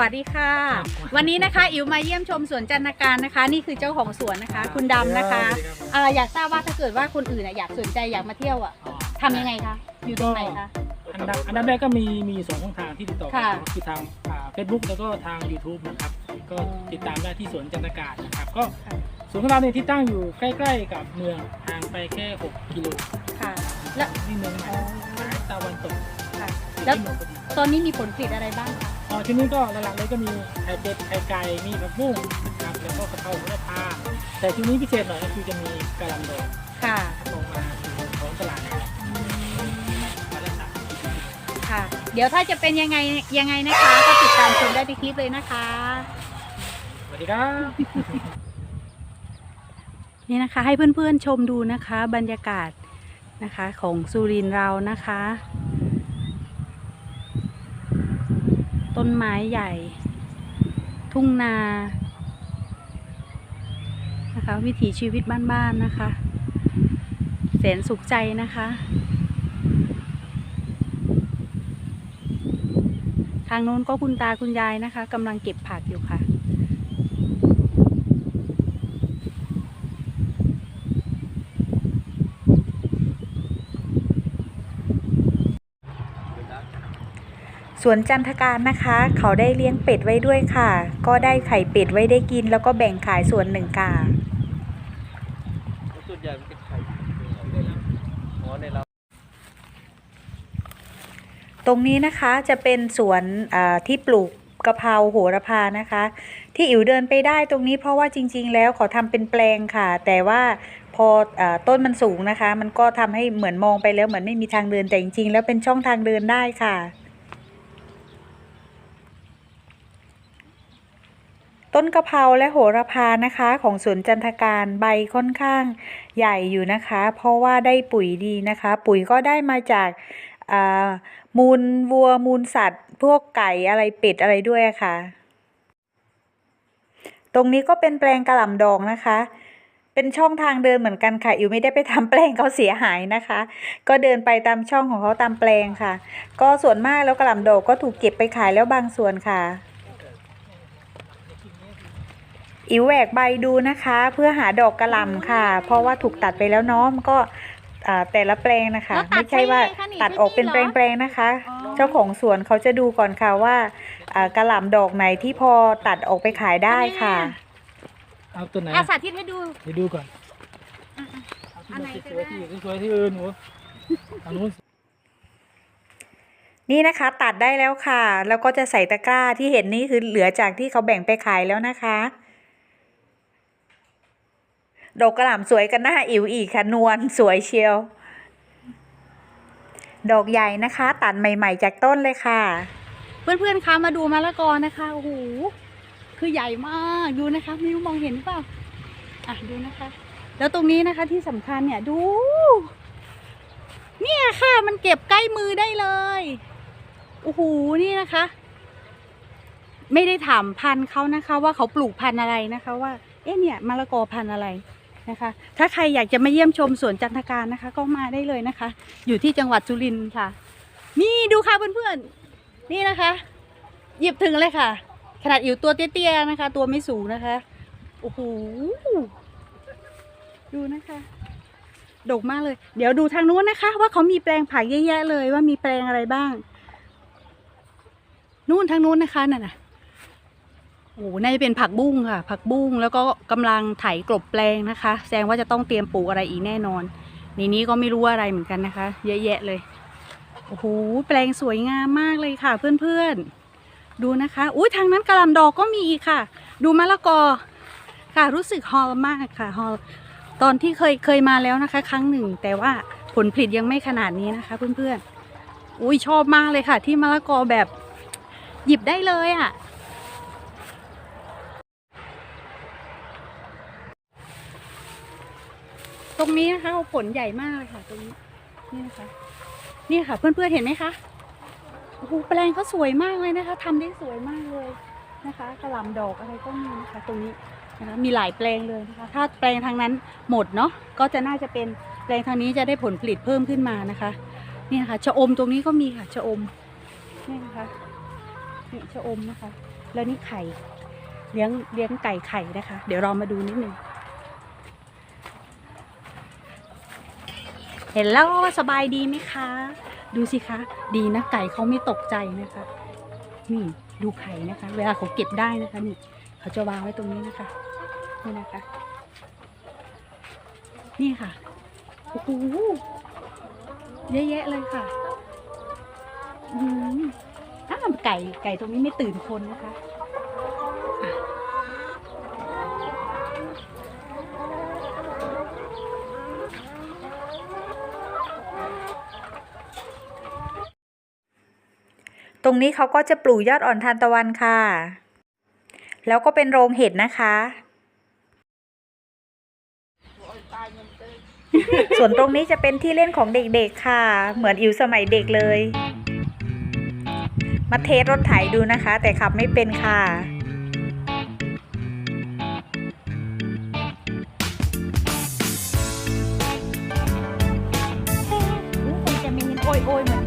วัสดีค่ะ วันนี้นะคะอิ๋วมาเยี่ยมชมสวนจันทการนะคะ นี่คือเจ้าของสวนนะคะ คุณดำนะคะอ่าอยากทราบว่าถ้าเกิดว่าคนอื่นอะอยากสนใจอยากมาเที่ยวอะทำยังไงคะอยู่ตรงไหนคะอันดับอันดับแรกก็มีมีสองช่องทางที่ติดต่อค่ะคือทางเฟซบุ๊กแล้วก็ทาง YouTube นะครับ ก็อ๋อติดตามได้ที่สวนจันทการนะครับ ก็ค่ะสวนของเราเนี่ยที่ตั้งอยู่ใกล้ ๆ กับเมืองห่างไปแค่ 6 กิโลค่ะ แล้วที่เมืองอ๋อสายตะวันตกค่ะอยู่แล้วที่เมืองพอดีตอนนี้มีผลผลิตอะไรบ้างคะอ๋อ ที่นี่ก็หลักๆเลยก็มีไข่เป็ดไข่ไก่มีผักบุ้งนะครับแล้วก็กะเพราหัวละพาแต่ที่นี้พิเศษหน่อยก็คือจะมีกะหล่ำดอกค่ะลงมาสู่ของตลาดนะครับวันละสามสิบค่ะ เดี๋ยวถ้าจะเป็นยังไงยังไงนะคะ ก็ติดตามชมได้ในคลิปเลยนะคะ สวัสดีครับ นี่นะคะให้เพื่อนๆชมดูนะคะ บรรยากาศนะคะของสุรินทร์เรานะคะ ต้นไม้ใหญ่ ทุ่งนา นะคะ วิถีชีวิตบ้านๆนะคะ แสนสุขใจนะคะ ทางโน้นก็คุณตาคุณยายนะคะกำลังเก็บผักอยู่ค่ะ ส วนจันทการนะคะ เขาได้เลี้ยงเป็ดไว้ด้วยค่ะ ก็ได้ไข่เป็ดไว้ได้กิน แล้วก็แบ่งขายส่วนหนึ่งค่ะส่วนใหญ่มันจะไข่อ๋อในเราตรงนี้นะคะจะเป็นสวนที่ปลูกกะเพราโหระพานะคะ ที่อิ๋วเดินไปได้ตรงนี้เพราะว่าจริง ๆ แล้วเขาทำเป็นแปลงค่ะ แต่ว่าพออต้นมันสูงนะคะ มันก็ทำให้เหมือนมองไปแล้วเหมือนไม่มีทางเดินแต่จริง ๆ แล้วเป็นช่องทางเดินได้ค่ะ ต้นกะเพราและโหระพานะคะของสวนจันทการใบค่อนข้างใหญ่อยู่นะคะ เพราะว่าได้ปุ๋ยดีนะคะ ปุ๋ยก็ได้มาจากมูลวัวมูลสัตว์ พวกไก่อะไรเป็ดอะไรด้วยะค่ะ ตรงนี้ก็เป็นแปลงกระหล่ำดองนะคะ เป็นช่องทางเดินเหมือนกันค่ะอิวไม่ได้ไปทำแปลงเขาเสียหายนะคะ ก็เดินไปตามช่องของเขาตามแปลงค่ะ ก็ส่วนมากแล้วกระหล่ำดอกก็ถูกเก็บไปขายแล้วบางส่วนค่ะ อิ๋วแหวกใบดูนะคะ เพื่อหาดอกกระหล่ำค่ะ เพราะว่าถูกตัดไปแล้วเนาะมันก็อ่าแต่ละแปลงนะคะ แล้วตัดไม่ใช่ว่าใช่ไหมคะนี่ตัดออกเป็นที่นี่เหรอแปลงๆนะคะ อ๋อ เจ้าของสวนเขาจะดูก่อนค่ะว่าอ่ากระหล่ำดอกไหนที่พอตัดออกไปขายได้ค่ะ เอาตัวไหนอาสาธิตให้ดู เดี๋ยวดูก่อนอันไหนสวยๆที่สวยๆที่อื่นหนูทางนู้น นี่นะคะตัดได้แล้วค่ะ แล้วก็จะใส่ตะกร้าที่เห็นนี่คือเหลือจากที่เขาแบ่งไปขายแล้วนะคะ ดอกกระหล่ำสวยกันหน้าอิ๋วอีกค่ะนวลสวยเชียว ดอกใหญ่นะคะ ตัดใหม่ ๆ จากต้นเลยค่ะ เพื่อนๆคะมาดูมะละกอนะคะโอ้โหคือใหญ่มากดูนะคะไม่รู้มองเห็นหรือเปล่าอะดูนะคะ แล้วตรงนี้นะคะที่สำคัญเนี่ยดู เนี่ยค่ะมันเก็บใกล้มือได้เลยโอ้โหนี่นะคะ ไม่ได้ถามพันธุ์เขานะคะ ว่าเขาปลูกพันธุ์อะไรนะคะ ว่า เอ๊ะเนี่ยมะละกอพันธุ์อะไร นะคะ ถ้าใครอยากจะมาเยี่ยมชมสวนจันทการนะคะ ก็มาได้เลยนะคะ อยู่ที่จังหวัดสุรินทร์ค่ะ นี่ดูค่ะเพื่อนๆ นี่นะคะ หยิบถึงเลยค่ะ ขนาดอยู่ตัวเตี้ยๆนะคะ ตัวไม่สูงนะคะ โอ้โห ดูนะคะดกมากเลย เดี๋ยวดูทางนู้นนะคะ ว่าเขามีแปลงผักเยอะแยะเลยว่ามีแปลงอะไรบ้าง นู่นทางนู้นนะคะนั่นน่ะ โอ้น่าจะเป็นผักบุ้งค่ะ ผักบุ้งแล้วก็กำลังไถกลบแปลงนะคะ แสดงว่าจะต้องเตรียมปลูกอะไรอีกแน่นอนในนี้ก็ไม่รู้อะไรเหมือนกันนะคะ เยอะแยะเลย โอ้โห แปลงสวยงามมากเลยค่ะ เพื่อนๆ ดูนะคะ อุ้ยทางนั้นกระลำดอกก็มีอีกค่ะ ดูมะละกอ ค่ะ รู้สึกฮอลมากค่ะ ฮอล ตอนที่เคยเคยมาแล้วนะคะ ครั้งหนึ่ง แต่ว่าผลผลิตยังไม่ขนาดนี้นะคะ เพื่อนๆ อุ้ยชอบมากเลยค่ะ ที่มะละกอแบบหยิบได้เลยอะ่ะ ตรงนี้นะคะผลใหญ่มากเลยค่ะ ตรงนี้นี่นะคะนี่ค่ะ เพื่อนๆเห็นไหมคะโอ้โหแปลงเขาสวยมากเลยนะคะทำได้สวยมากเลยนะคะกระหล่ำดอกอะไรก็มีนะคะ ตรงนี้นะคะมีหลายแปลงเลยนะคะ ถ้าแปลงทางนั้นหมดเนาะก็จะน่าจะเป็นแปลงทางนี้จะได้ผลผลิตเพิ่มขึ้นมานะคะนี่นะคะชะอมตรงนี้ก็มีค่ะชะอมนี่นะคะนี่ชะอมนะคะ แล้วนี่ไข่เลี้ยงเลี้ยงไก่ไข่นะคะ เดี๋ยวเรามาดูนิดนึง เห็นแล้วว่าสบายดีไหมคะ ดูสิคะ ดีนะไก่เขาไม่ตกใจนะคะ นี่ดูไข่นะคะ เวลาเขาเก็บได้นะคะนี่เขาจะวางไว้ตรงนี้นะคะนี่นะคะ นี่ค่ะโอ้โหเยอะแยะเลยค่ะอืมอ้าไก่ไก่ตรงนี้ไม่ตื่นคนนะคะ ตรงนี้เขาก็จะปลูกยอดอ่อนทานตะวันค่ะ แล้วก็เป็นโรงเห็ดนะคะ ส่วนตรงนี้จะเป็นที่เล่นของเด็กๆค่ะ เหมือนอิ๋วสมัยเด็กเลย มาเทสรถไถดูนะคะ แต่ขับไม่เป็นค่ะคงจะมีโอยโอยเหมือน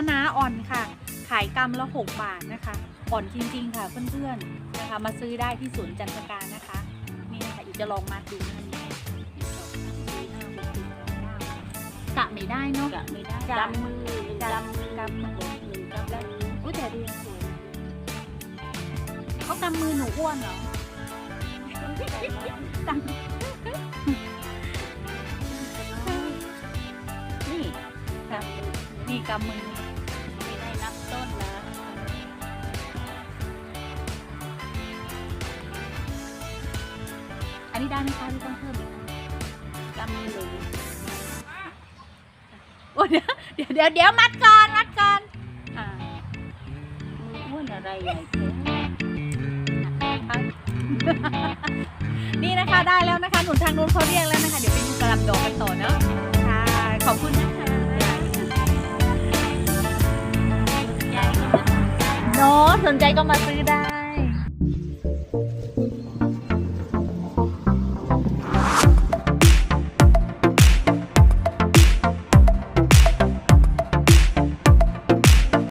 คะคะน้าอ่อนค่ะ ขายกรัมละ 6 บาทนะคะ อ่อนจริงๆค่ะเพื่อนๆนะคะ มาซื้อได้ที่สวนจันทการนะคะ นี่นะคะอีกจะลองมาดูนะคะนี่กะไม่ได้เนาะกะไม่ได้จ้ะกำมือหนึ่งกกำำกำหนึ่งกำแล้วอุ้ยแต่ดีสวยเขากำมือหนูอ้วนเหรอกำนี่ค่ะนี่กำมือ นนี้ได้ไหมคะหรือต้องเพิ่มอีกคะกำมือหนึ่งโอ้ยเดี๋ยวเดี๋ยวเดี๋ยวมัดก่อนมัดก่อนอ่ามืออ้วนอะไรใหญ่แท้นี่นะคะได้แล้วนะคะหนุนทางนู้นเขาเรียกแล้วนะคะ เดี๋ยวไปดูกระลำดอกกันต่อเนาะค่ะขอบคุณนะคะเนาะสนใจก็มาซื้อได้